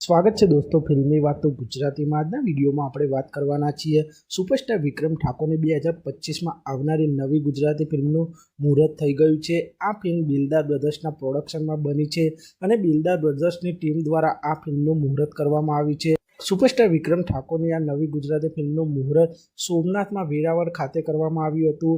સ્વાગત છે દોસ્તો ફિલ્મી વાતો ગુજરાતીમાં. આજના વિડીયોમાં આપણે વાત કરવાના છીએ સુપરસ્ટાર વિક્રમ ઠાકોરની બે હજાર પચીસમાં આવનારી નવી ગુજરાતી ફિલ્મનું મુહૂર્ત થઈ ગયું છે. આ ફિલ્મ બિલદાર બ્રધર્સના પ્રોડક્શનમાં બની છે અને બિલદાર બ્રધર્સની ટીમ દ્વારા આ ફિલ્મનું મુહૂર્ત કરવામાં આવ્યું છે. સુપરસ્ટાર વિક્રમ ઠાકોરની આ નવી ગુજરાતી ફિલ્મનું મુહૂર્ત સોમનાથમાં વેરાવળ ખાતે કરવામાં આવ્યું હતું.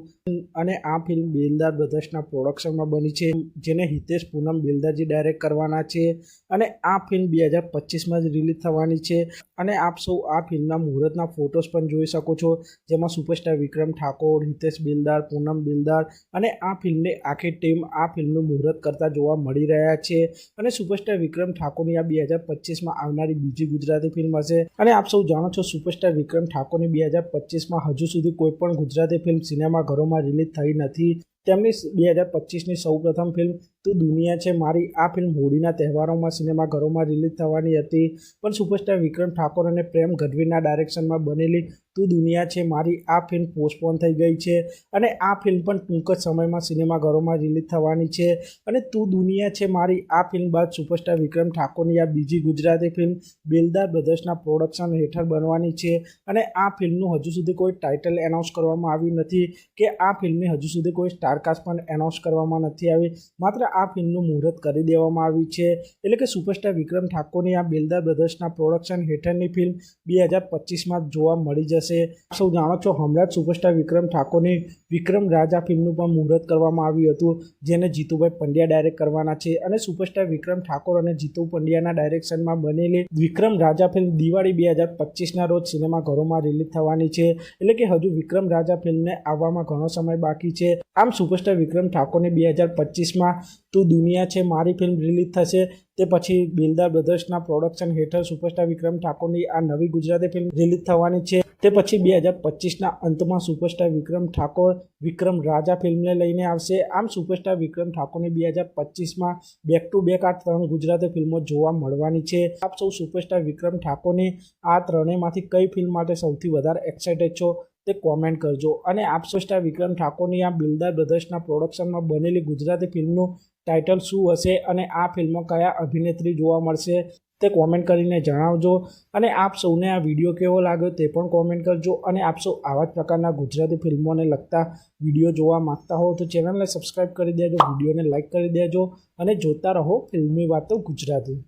અને આ ફિલ્મ બેલદાર બ્રધર્સના પ્રોડક્શનમાં બની છે, જેને હિતેશ પૂનમ બેલદારજી ડાયરેક્ટ કરવાના છે. અને આ ફિલ્મ બે હજાર પચીસમાં જ રિલીઝ થવાની છે. અને આપ સૌ આ ફિલ્મના મુહૂર્તના ફોટોસ પણ જોઈ શકો છો, જેમાં સુપરસ્ટાર વિક્રમ ઠાકોર, હિતેશ બેલદાર, પૂનમ બેલદાર અને આ ફિલ્મની આખી ટીમ આ ફિલ્મનું મુહૂર્ત કરતા જોવા મળી રહ્યા છે. અને સુપરસ્ટાર વિક્રમ ઠાકોરની આ બે હજાર પચીસમાં આવનારી બીજી ગુજરાતી ફિલ્મ હશે અને આપ સૌ જાણો છો, સુપરસ્ટાર વિક્રમ ઠાકોરની બે હજાર પચીસમાં હજુ સુધી કોઈ પણ ગુજરાતી ફિલ્મ સિનેમાઘરોમાં રિલીઝ થઈ નથી. તેમની બે હજાર પચીસની સૌપ્રથમ ફિલ્મ તું દુનિયા છે મારી, આ ફિલ્મ હોળીના તહેવારોમાં, સિનેમાઘરોમાં રિલીઝ થવાની હતી. પણ સુપરસ્ટાર વિક્રમ ઠાકોર અને પ્રેમ ગઢવીના ડાયરેક્શનમાં બનેલી, તું દુનિયા છે મારી, આ ફિલ્મ પોસ્ટપોન થઈ ગઈ છે. અને આ ફિલ્મ પણ ટૂંક જ સમયમાં સિનેમાઘરોમાં રિલીઝ થવાની છે. અને તું દુનિયા છે મારી, આ ફિલ્મ બાદ સુપરસ્ટાર વિક્રમ ઠાકોરની આ બીજી ગુજરાતી ફિલ્મ બેલદાર બ્રધર્સના પ્રોડક્શન હેઠળ બનવાની છે. અને આ ફિલ્મનું હજુ સુધી કોઈ ટાઇટલ એનાઉન્સ કરવામાં આવ્યું નથી કે આ ફિલ્મની હજુ સુધી કોઈ સ્ટારકાસ્ટ પણ એનાઉન્સ કરવામાં નથી આવી. માત્ર આ ફિલ્મનું મુહૂર્ત કરી દેવામાં આવ્યું છે. એટલે કે સુપરસ્ટાર વિક્રમ ઠાકોરની આ બેલદાર બ્રધર્સના પ્રોડક્શન હેઠળની ફિલ્મ બે હજાર પચીસમાં જોવા મળી જશે. સૌ જાણો છો હમણાં જ સુપરસ્ટાર વિક્રમ ઠાકોરની વિક્રમ રાજા ફિલ્મનું પણ મુહૂર્ત કરવામાં આવ્યું હતું, જેને જીતુભાઈ પંડ્યા ડાયરેક્ટ કરવાના છે. અને સુપરસ્ટાર વિક્રમ ઠાકોર અને જીતુ પંડ્યાના ડાયરેક્શનમાં બનેલી વિક્રમ રાજા ફિલ્મ દિવાળી બે હજાર પચીસના રોજ સિનેમાઘરોમાં રિલીઝ થવાની છે. એટલે કે હજુ વિક્રમ રાજા ફિલ્મને આવવામાં ઘણો સમય બાકી છે. આમ સુપરસ્ટાર વિક્રમ ઠાકોરને બે હજાર પચીસમાં તું દુનિયા છે, મારી ફિલ્મ રિલીઝ થશે, તે પછી બિલદાર બ્રધર્સના પ્રોડક્શન હેઠળ સુપરસ્ટાર વિક્રમ ઠાકોરની આ નવી ગુજરાતી ફિલ્મ રિલીઝ થવાની છે. તે પછી બે હજાર પચીસના અંતમાં સુપરસ્ટાર વિક્રમ ઠાકોર, વિક્રમ રાજા ફિલ્મને લઈને આવશે. આમ સુપરસ્ટાર વિક્રમ ઠાકોરને બે હજાર પચીસમાં બેક ટુ બેક આ ત્રણ ગુજરાતી ફિલ્મો જોવા મળવાની છે. આપ સૌ સુપરસ્ટાર વિક્રમ ઠાકોરની આ ત્રણેયમાંથી કઈ ફિલ્મ માટે સૌથી વધારે એક્સાઇટેડ છો? તે કોમેન્ટ કરજો. અને આપ સ્રષ્ટા વિક્રમ ઠાકોરની આ બિલદાર બ્રધર્સના પ્રોડક્શનમાં બનેલી ગુજરાતી ફિલ્મનું ટાઇટલ શું હશે અને આ ફિલ્મમાં કયા અભિનેત્રી જોવા મળશે તે કોમેન્ટ કરીને જણાવજો. અને આપ સૌને આ વીડિયો કેવો લાગ્યો તે પણ કોમેન્ટ કરજો. અને આપ સૌ આવા જ પ્રકારના ગુજરાતી ફિલ્મોને લગતા વીડિયો જોવા માગતા હો તો ચેનલને સબસ્ક્રાઈબ કરી દેજો, વિડીયોને લાઇક કરી દેજો અને જોતા રહો ફિલ્મી વાતો ગુજરાતી.